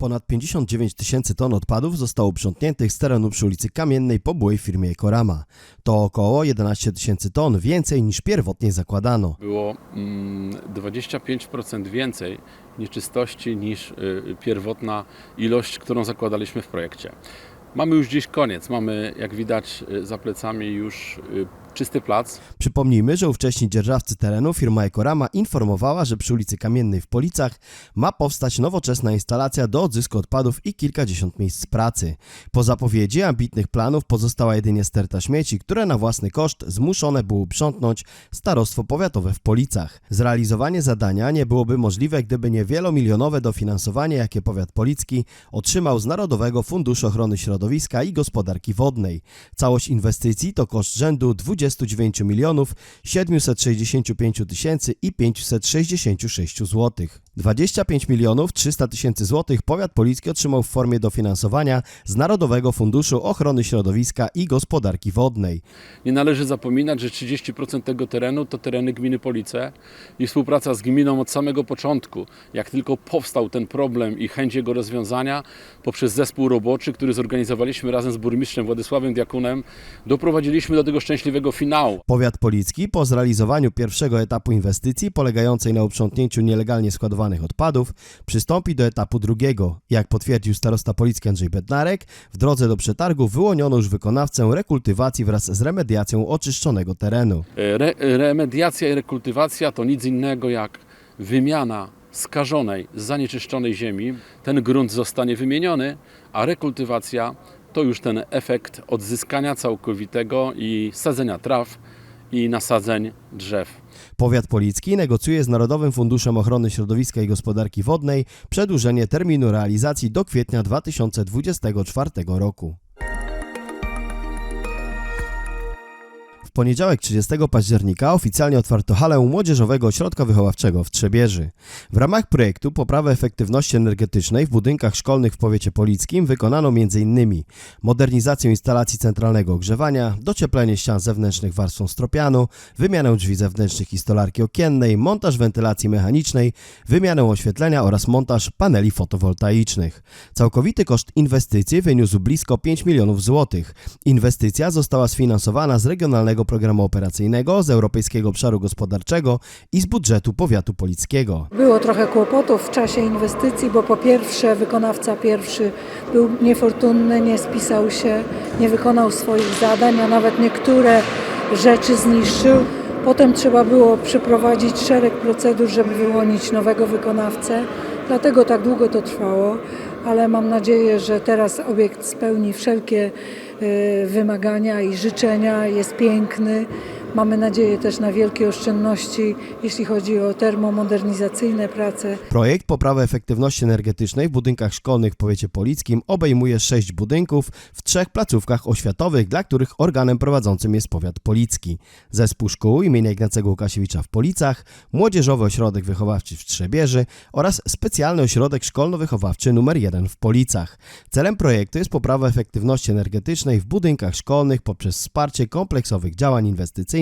Ponad 59 tysięcy ton odpadów zostało uprzątniętych z terenu przy ulicy Kamiennej po byłej firmie Ekorama. To około 11 tysięcy ton więcej niż pierwotnie zakładano. Było mm, 25% więcej nieczystości niż y, pierwotna ilość, którą zakładaliśmy w projekcie. Mamy już dziś koniec. Mamy, jak widać, y, za plecami już y, czysty plac. Przypomnijmy, że ówcześni dzierżawcy terenu firma Ekorama informowała, że przy ulicy Kamiennej w Policach ma powstać nowoczesna instalacja do odzysku odpadów i kilkadziesiąt miejsc pracy. Po zapowiedzi ambitnych planów pozostała jedynie sterta śmieci, które na własny koszt zmuszone było uprzątnąć Starostwo Powiatowe w Policach. Zrealizowanie zadania nie byłoby możliwe, gdyby nie wielomilionowe dofinansowanie, jakie powiat policki otrzymał z Narodowego Funduszu Ochrony Środowiska i Gospodarki Wodnej. Całość inwestycji to koszt rzędu 29 milionów 765 tysięcy i 566 zł. 25 milionów 300 tysięcy złotych powiat policki otrzymał w formie dofinansowania z Narodowego Funduszu Ochrony Środowiska i Gospodarki Wodnej. Nie należy zapominać, że 30% tego terenu to tereny gminy Police i współpraca z gminą od samego początku. Jak tylko powstał ten problem i chęć jego rozwiązania, poprzez zespół roboczy, który zorganizowaliśmy razem z burmistrzem Władysławem Diakunem, doprowadziliśmy do tego szczęśliwego finału. Powiat Policki po zrealizowaniu pierwszego etapu inwestycji polegającej na uprzątnięciu nielegalnie składowanych odpadów przystąpi do etapu drugiego. Jak potwierdził starosta policki Andrzej Bednarek, w drodze do przetargu wyłoniono już wykonawcę rekultywacji wraz z remediacją oczyszczonego terenu. Re, remediacja i rekultywacja to nic innego jak wymiana skażonej, zanieczyszczonej ziemi. Ten grunt zostanie wymieniony, a rekultywacja to już ten efekt odzyskania całkowitego i sadzenia traw i nasadzeń drzew. Powiat Policki negocjuje z Narodowym Funduszem Ochrony Środowiska i Gospodarki Wodnej przedłużenie terminu realizacji do kwietnia 2024 roku. W poniedziałek 30 października oficjalnie otwarto halę Młodzieżowego Ośrodka Wychowawczego w Trzebieży. W ramach projektu Poprawy Efektywności Energetycznej w budynkach szkolnych w powiecie polickim wykonano m.in. modernizację instalacji centralnego ogrzewania, docieplenie ścian zewnętrznych warstwą stropianu, wymianę drzwi zewnętrznych i stolarki okiennej, montaż wentylacji mechanicznej, wymianę oświetlenia oraz montaż paneli fotowoltaicznych. Całkowity koszt inwestycji wyniósł blisko 5 milionów złotych. Inwestycja została sfinansowana z Regionalnego Programu Operacyjnego, z Europejskiego Obszaru Gospodarczego i z budżetu powiatu polickiego. Było trochę kłopotów w czasie inwestycji, bo po pierwsze wykonawca pierwszy był niefortunny, nie spisał się, nie wykonał swoich zadań, a nawet niektóre rzeczy zniszczył. Potem trzeba było przeprowadzić szereg procedur, żeby wyłonić nowego wykonawcę. Dlatego tak długo to trwało, ale mam nadzieję, że teraz obiekt spełni wszelkie wymagania i życzenia, jest piękny. Mamy nadzieję też na wielkie oszczędności, jeśli chodzi o termomodernizacyjne prace. Projekt poprawy efektywności energetycznej w budynkach szkolnych w powiecie polickim obejmuje sześć budynków w trzech placówkach oświatowych, dla których organem prowadzącym jest powiat policki. Zespół szkół imienia Ignacego Łukasiewicza w Policach, Młodzieżowy Ośrodek Wychowawczy w Trzebieży oraz Specjalny Ośrodek Szkolno-Wychowawczy nr 1 w Policach. Celem projektu jest poprawa efektywności energetycznej w budynkach szkolnych poprzez wsparcie kompleksowych działań inwestycyjnych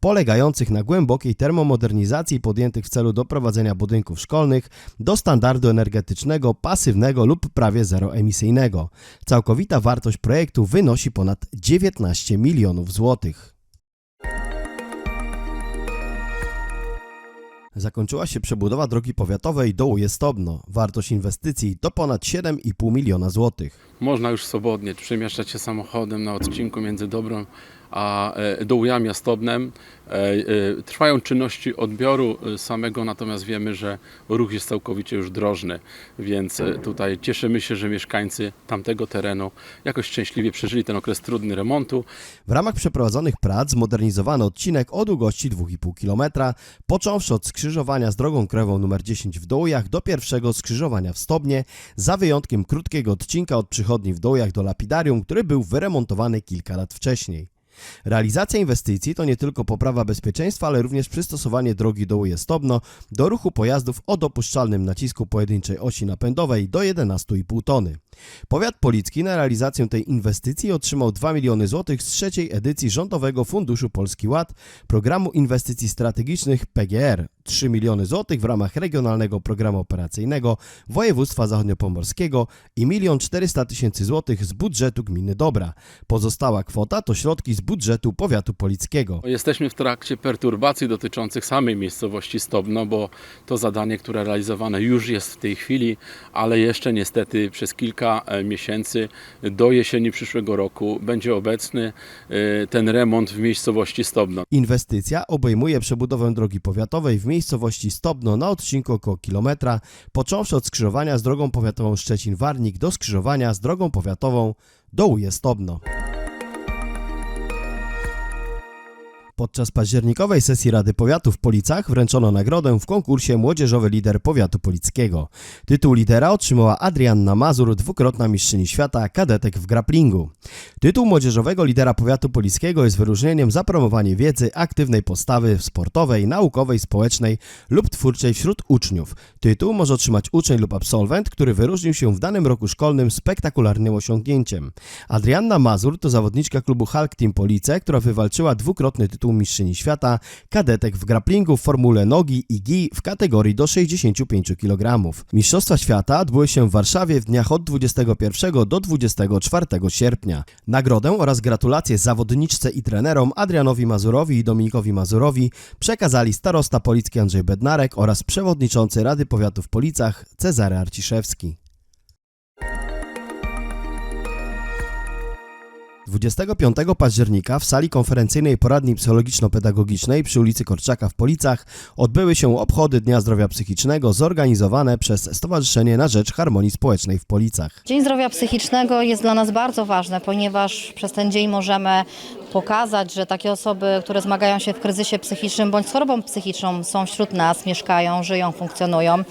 polegających na głębokiej termomodernizacji podjętych w celu doprowadzenia budynków szkolnych do standardu energetycznego pasywnego lub prawie zeroemisyjnego. Całkowita wartość projektu wynosi ponad 19 milionów złotych. Zakończyła się przebudowa drogi powiatowej dołu Jestobno. Wartość inwestycji to ponad 7,5 miliona złotych. Można już swobodnie przemieszczać się samochodem na odcinku między Dobrą a e, Dołujami Stobnem. E, e, Trwają czynności odbioru samego, natomiast wiemy, że ruch jest całkowicie już drożny, więc tutaj cieszymy się, że mieszkańcy tamtego terenu jakoś szczęśliwie przeżyli ten okres trudny remontu. W ramach przeprowadzonych prac zmodernizowano odcinek o długości 2,5 km, począwszy od skrzyżowania z drogą krajową nr 10 w Dołujach do pierwszego skrzyżowania w Stobnie, za wyjątkiem krótkiego odcinka od przychodni w Dołujach do lapidarium, który był wyremontowany kilka lat wcześniej. Realizacja inwestycji to nie tylko poprawa bezpieczeństwa, ale również przystosowanie drogi dołuje Stobno do ruchu pojazdów o dopuszczalnym nacisku pojedynczej osi napędowej do 11,5 tony. Powiat Policki na realizację tej inwestycji otrzymał 2 miliony złotych z trzeciej edycji Rządowego Funduszu Polski Ład, programu inwestycji strategicznych PGR, 3 miliony złotych w ramach Regionalnego Programu Operacyjnego Województwa Zachodniopomorskiego i 1 400 tysięcy złotych z budżetu gminy Dobra. Pozostała kwota to środki z budżetu Powiatu Polickiego. Jesteśmy w trakcie perturbacji dotyczących samej miejscowości Stobno, bo to zadanie, które realizowane już jest w tej chwili, ale jeszcze niestety przez kilka e, miesięcy do jesieni przyszłego roku będzie obecny e, ten remont w miejscowości Stobno. Inwestycja obejmuje przebudowę drogi powiatowej w miejscowości Stobno na odcinku około kilometra, począwszy od skrzyżowania z drogą powiatową Szczecin-Warnik do skrzyżowania z drogą powiatową Dołuje Stobno. Podczas październikowej sesji Rady Powiatu w Policach wręczono nagrodę w konkursie Młodzieżowy Lider Powiatu Polickiego. Tytuł lidera otrzymała Adrianna Mazur, dwukrotna mistrzyni świata kadetek w grapplingu. Tytuł Młodzieżowego Lidera Powiatu Polickiego jest wyróżnieniem za promowanie wiedzy, aktywnej postawy sportowej, naukowej, społecznej lub twórczej wśród uczniów. Tytuł może otrzymać uczeń lub absolwent, który wyróżnił się w danym roku szkolnym spektakularnym osiągnięciem. Adrianna Mazur to zawodniczka klubu Hulk Team Police, która wywalczyła dwukrotny tytuł mistrzyni świata kadetek w grapplingu w formule nogi i gi w kategorii do 65 kg. Mistrzostwa świata odbyły się w Warszawie w dniach od 21 do 24 sierpnia. Nagrodę oraz gratulacje zawodniczce i trenerom Adrianowi Mazurowi i Dominikowi Mazurowi przekazali starosta policki Andrzej Bednarek oraz przewodniczący Rady Powiatu w Policach Cezary Arciszewski. 25 października w sali konferencyjnej poradni psychologiczno-pedagogicznej przy ulicy Korczaka w Policach odbyły się obchody Dnia Zdrowia Psychicznego zorganizowane przez Stowarzyszenie na Rzecz Harmonii Społecznej w Policach. Dzień Zdrowia Psychicznego jest dla nas bardzo ważny, ponieważ przez ten dzień możemy pokazać, że takie osoby, które zmagają się w kryzysie psychicznym bądź z chorobą psychiczną są wśród nas, mieszkają, żyją, funkcjonują.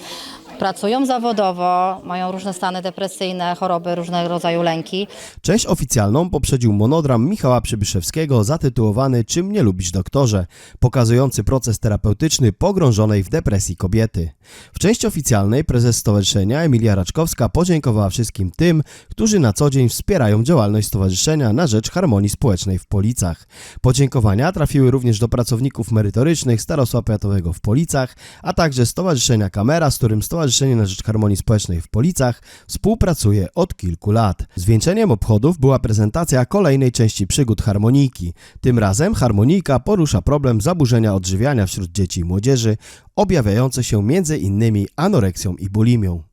Pracują zawodowo, mają różne stany depresyjne, choroby, różnego rodzaju lęki. Część oficjalną poprzedził monodram Michała Przybyszewskiego zatytułowany Czym nie lubisz doktorze, pokazujący proces terapeutyczny pogrążonej w depresji kobiety. W części oficjalnej prezes stowarzyszenia Emilia Raczkowska podziękowała wszystkim tym, którzy na co dzień wspierają działalność stowarzyszenia na rzecz harmonii społecznej w Policach. Podziękowania trafiły również do pracowników merytorycznych Starostwa Powiatowego w Policach, a także Stowarzyszenia Kamera, z którym Stowarzyszenie na rzecz harmonii społecznej w Policach współpracuje od kilku lat. Zwieńczeniem obchodów była prezentacja kolejnej części przygód harmonijki. Tym razem harmonijka porusza problem zaburzenia odżywiania wśród dzieci i młodzieży, objawiające się innymi anoreksją i bulimią.